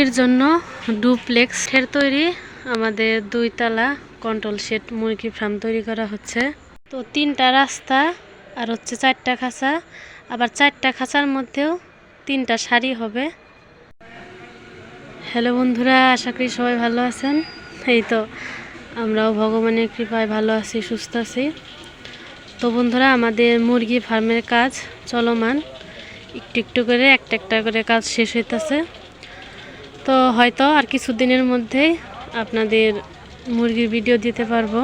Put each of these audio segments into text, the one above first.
এর জন্য ডুপ্লেক্স এর তৈরি আমাদের দুইতলা কন্ট্রোল শেড মুরগি ফার্ম তৈরি করা হচ্ছে। তো তিনটা রাস্তা আর হচ্ছে চারটা খাঁচা। আবার চারটা খাঁচার মধ্যেও তিনটা শাড়ি হবে। হ্যালো বন্ধুরা, আশা করি সবাই ভালো আছেন। এই তো, আমরাও ভগবানের কৃপায় ভালো আছি, সুস্থ আছি। তো বন্ধুরা, আমাদের মুরগি ফার্মের কাজ চলমান। একটু একটু করে, একটা একটা করে কাজ শেষ হইতেছে। তো হয়তো আর কিছুদিনের মধ্যেই আপনাদের মুরগির ভিডিও দিতে পারব।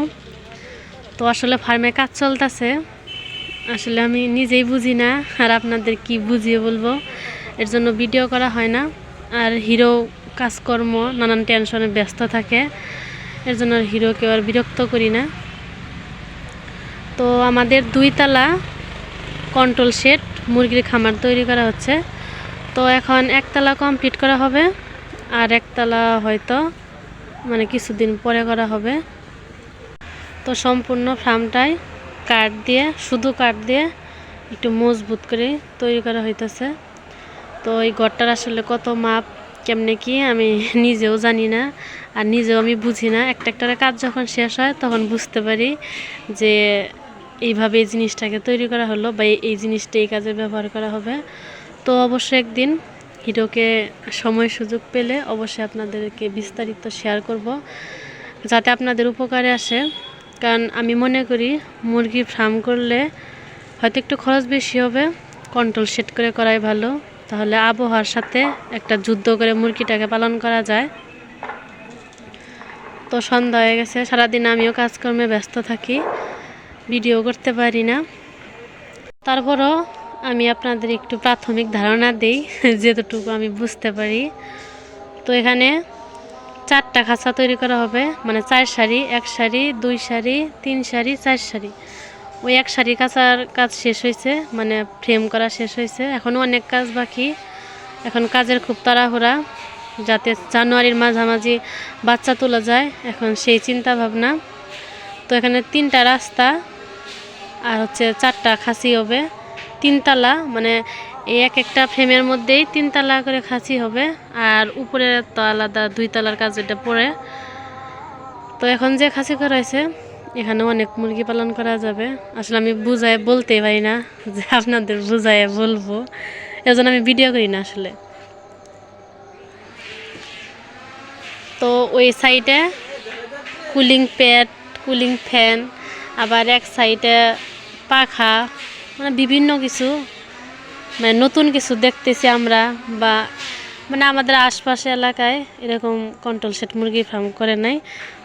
তো আসলে ফার্মে কাজ চলতেছে। আসলে আমি নিজেই বুঝি না আর আপনাদের কি বুঝিয়ে বলব। এর জন্য ভিডিও করা হয় না। আর হিরো কাজকর্ম নানান টেনশনে ব্যস্ত থাকে। এর জন্য আর হিরোকে আর বিরক্ত করি না। তো আমাদের দুইতলা কন্ট্রোল শেড মুরগির খামার তৈরি করা হচ্ছে। তো এখন একতলা কমপ্লিট করা হবে। আর একতলা হয়তো মানে কিছুদিন পরে করা হবে। তো সম্পূর্ণ ফার্মটাই কাঠ দিয়ে, শুধু কাঠ দিয়ে একটু মজবুত করে তৈরি করা হইতেছে। তো এই ঘরটার আসলে কত মাপ, কেমনে কি আমি নিজেও জানি না আর নিজেও আমি বুঝি না। একটা একটা কাজ যখন শেষ হয় তখন বুঝতে পারি যে এইভাবে এই জিনিসটাকে তৈরি করা হলো বা এই জিনিসটা এই কাজে ব্যবহার করা হবে। তো অবশ্যই একদিন হিরোকে সময় সুযোগ পেলে অবশ্যই আপনাদেরকে বিস্তারিত শেয়ার করব, যাতে আপনাদের উপকারে আসে। কারণ আমি মনে করি মুরগি ফার্ম করলে হয়তো একটু খরচ বেশি হবে কন্ট্রোল সেট করে করাই ভালো। তাহলে আবহাওয়ার সাথে একটা যুদ্ধ করে মুরগিটাকে পালন করা যায়। তো সন্ধ্যা হয়ে গেছে, সারাদিন আমিও কাজকর্মে ব্যস্ত থাকি ভিডিও করতে পারি না। তারপরও আমি আপনাদের একটু প্রাথমিক ধারণা দিই, যেতটুকু আমি বুঝতে পারি। তো এখানে চারটা খাঁচা তৈরি করা হবে মানে চার শাড়ি এক শাড়ি দুই সারি, তিন শাড়ি চার শাড়ি ওই এক শাড়ি কাঁচার কাজ শেষ হয়েছে মানে ফ্রেম করা শেষ হয়েছে। এখনও অনেক কাজ বাকি। এখন কাজের খুব তাড়াহুড়া, যাতে জানুয়ারির মাঝামাঝি বাচ্চা তোলা যায়, এখন সেই চিন্তা ভাবনা তো এখানে তিনটা রাস্তা, আর হচ্ছে চারটা খাসি হবে। তিনতলা মানে এই এক একটা ফ্রেমের মধ্যেই তিনতলা করে খাসি হবে, আর উপরে তো আলাদা দুই তলার কাজ এটা পড়ে তো এখন যে খাসি করা হয়েছে এখানে অনেক মুরগি পালন করা যাবে। আসলে আমি বুঝায় বলতে পারি না যে আপনাদের বুঝায় বলব। এজন্য আমি ভিডিও করি না আসলে। তো ওই সাইডে কুলিং প্যাড কুলিং ফ্যান আবার এক সাইডে পাখা মানে বিভিন্ন কিছু মানে নতুন কিছু দেখতেছি আমরা বা মানে আমাদের আশপাশে এলাকায় এরকম কন্ট্রোল সেট মুরগি ফার্ম করে নাই।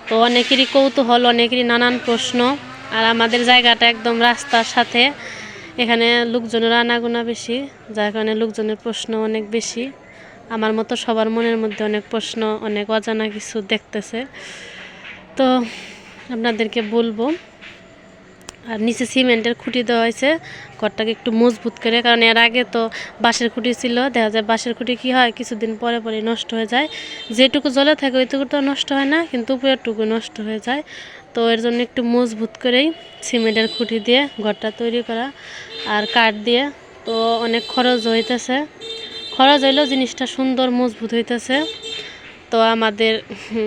তো অনেকেরই কৌতূহল, অনেকেরই নানান প্রশ্ন আর আমাদের জায়গাটা একদম রাস্তার সাথে। এখানে লোকজনের আনাগোনা বেশি, যার কারণে লোকজনের প্রশ্ন অনেক বেশি। আমার মতো সবার মনের মধ্যে অনেক প্রশ্ন, অনেক অজানা কিছু দেখতেছে। তো আপনাদেরকে বলব আর নিচে সিমেন্টের খুঁটি দেওয়া হয়েছে। ঘরটাকে একটু মজবুত করে, কারণ এর আগে তো বাঁশের খুঁটি ছিল। দেখা যায় বাঁশের খুঁটি কী হয়, কিছুদিন পরে পরে নষ্ট হয়ে যায়। যেটুকু জলে থাকে, ওইটুকু তো নষ্ট হয় না, কিন্তু উপরেরটুকু নষ্ট হয়ে যায়। তো এর জন্য একটু মজবুত করেই সিমেন্টের খুঁটি দিয়ে ঘরটা তৈরি করা আর কাঠ দিয়ে। তো অনেক খরচ হইতেছে। খরচ হইলেও জিনিসটা সুন্দর, মজবুত হইতেছে। তো আমাদের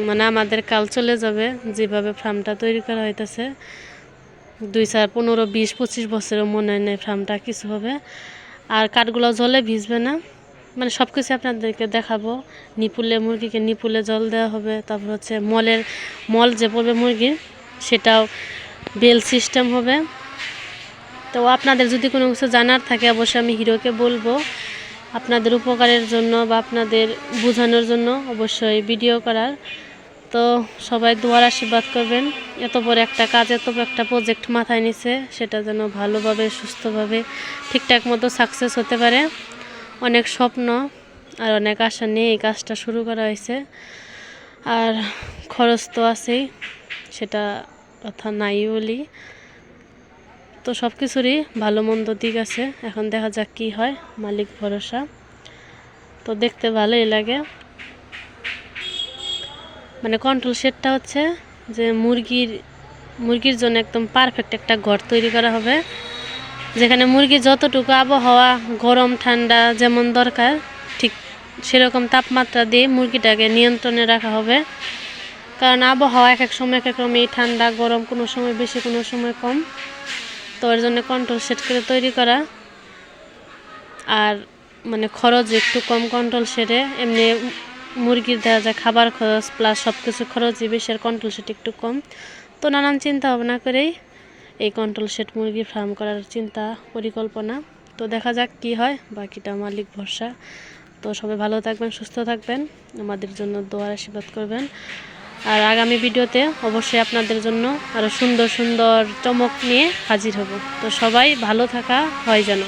মানে আমাদের কাল চলে যাবে, যেভাবে ফার্মটা তৈরি করা হইতেছে। দুই চার, পনেরো, বিশ, পঁচিশ বছরের মনে হয় না ফার্মটা, কিছু হবে। আর কাঠগুলো জলে ভিজবে না। মানে সব কিছু আপনাদেরকে দেখাবো। নিপুলে মুরগিকে নিপুলে জল দেওয়া হবে। তারপর হচ্ছে মলের, মল যে পড়বে মুরগির সেটাও বেল সিস্টেম হবে। তো আপনাদের যদি কোনো কিছু জানার থাকে, অবশ্যই আমি হিরোকে বলব। আপনাদের উপকারের জন্য বা আপনাদের বোঝানোর জন্য অবশ্যই ভিডিও করার। তো সবাই দোয়ার আশীর্বাদ করবেন। এত বড় একটা কাজ, এত একটা প্রজেক্ট মাথায় নিছে, সেটা যেন ভালোভাবে, সুস্থভাবে, ঠিকঠাক মতো সাকসেস হতে পারে। অনেক স্বপ্ন আর অনেক আশা নিয়ে এই কাজটা শুরু করা হয়েছে। আর খরচ তো আছেই, সেটা কথা নাই বলি। তো সব কিছুরই ভালো মন্দ দিক আছে। এখন দেখা যাক কি হয়, মালিক ভরসা। তো দেখতে ভালোই লাগে। মানে কন্ট্রোল শেডটা হচ্ছে যে মুরগির মুরগির জন্য একদম পারফেক্ট একটা ঘর তৈরি করা হবে, যেখানে মুরগির যতটুকু আবহাওয়া, গরম, ঠান্ডা যেমন দরকার, ঠিক সেরকম তাপমাত্রা দিয়ে মুরগিটাকে নিয়ন্ত্রণে রাখা হবে। কারণ আবহাওয়া এক এক সময়, এক এক রকমই, ঠান্ডা, গরম, কোনো সময় বেশি, কোনো সময় কম। তো এর জন্য কন্ট্রোল সেট করে তৈরি করা। আর মানে খরচ একটু কম কন্ট্রোল সেটে এমনি মুরগির দেওয়া যায় খাবার খরচ প্লাস সব কিছু খরচই বেশি আর কন্ট্রোল সেট একটু কম। তো নানান চিন্তা ভাবনা করেই এই কন্ট্রোল সেট মুরগি ফার্ম করার চিন্তা, পরিকল্পনা। তো দেখা যাক কি হয়, বাকিটা মালিক ভরসা। তো সবাই ভালো থাকবেন, সুস্থ থাকবেন। আমাদের জন্য দোয়ার আশীর্বাদ করবেন। আর আগামী ভিডিওতে অবশ্যই আপনাদের জন্য আরও সুন্দর সুন্দর চমক নিয়ে হাজির হব। তো সবাই ভালো থাকা হয় যেন।